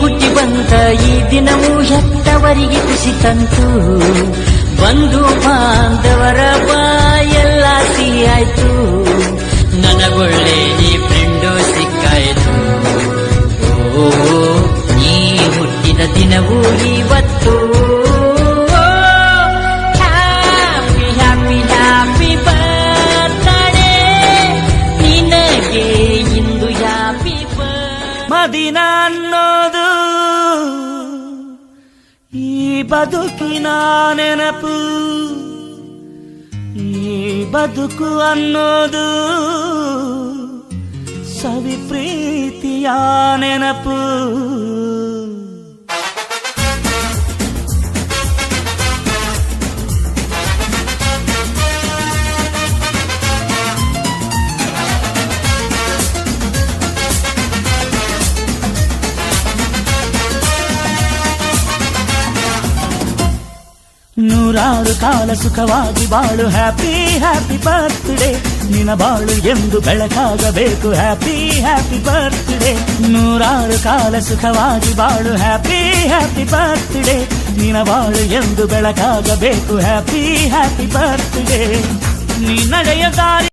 ಹುಟ್ಟಿ ಬಂದ ಈ ದಿನವೂ ಹೆತ್ತವರಿಗೆ ಖುಷಿ ತಂತು. ಬಂಧು ಬಾಂಧವರ ಬಾಯೆಲ್ಲ ಸಿಹಿಯಾಯ್ತು ನನಗೊಳ್ಳೆ ಈ ಫ್ರೆಂಡು ಸಿಕ್ಕಾಯ್ತು. ಓ, ನೀ ಹುಟ್ಟಿದ ದಿನವೂ ಇವತ್ತು. ಮದಿನ ಅನ್ನೋದು ಈ ಬದುಕಿನ ನೆನಪು ಈ ಬದುಕು ಅನ್ನೋದು ಸವಿ ಪ್ರೀತಿಯ ನೆನಪು ನೂರಾರು ಕಾಲ ಸುಖವಾಗಿ ಬಾಳು. ಹ್ಯಾಪಿ ಹ್ಯಾಪಿ ಬರ್ತ್ಡೇ ನಿನ ಬಾಳು ಎಂದು ಬೆಳಕಾಗಬೇಕು. ಹ್ಯಾಪಿ ಹ್ಯಾಪಿ ಬರ್ತ್ಡೇ ನೂರಾರು ಕಾಲ ಸುಖವಾಗಿ ಬಾಳು. ಹ್ಯಾಪಿ ಹ್ಯಾಪಿ ಬರ್ತ್ಡೇ ನಿನ ಬಾಳು ಎಂದು ಬೆಳಕಾಗಬೇಕು. ಹ್ಯಾಪಿ ಹ್ಯಾಪಿ ಬರ್ತ್ಡೇ ನೀ ನಡೆಯ ದಾರಿ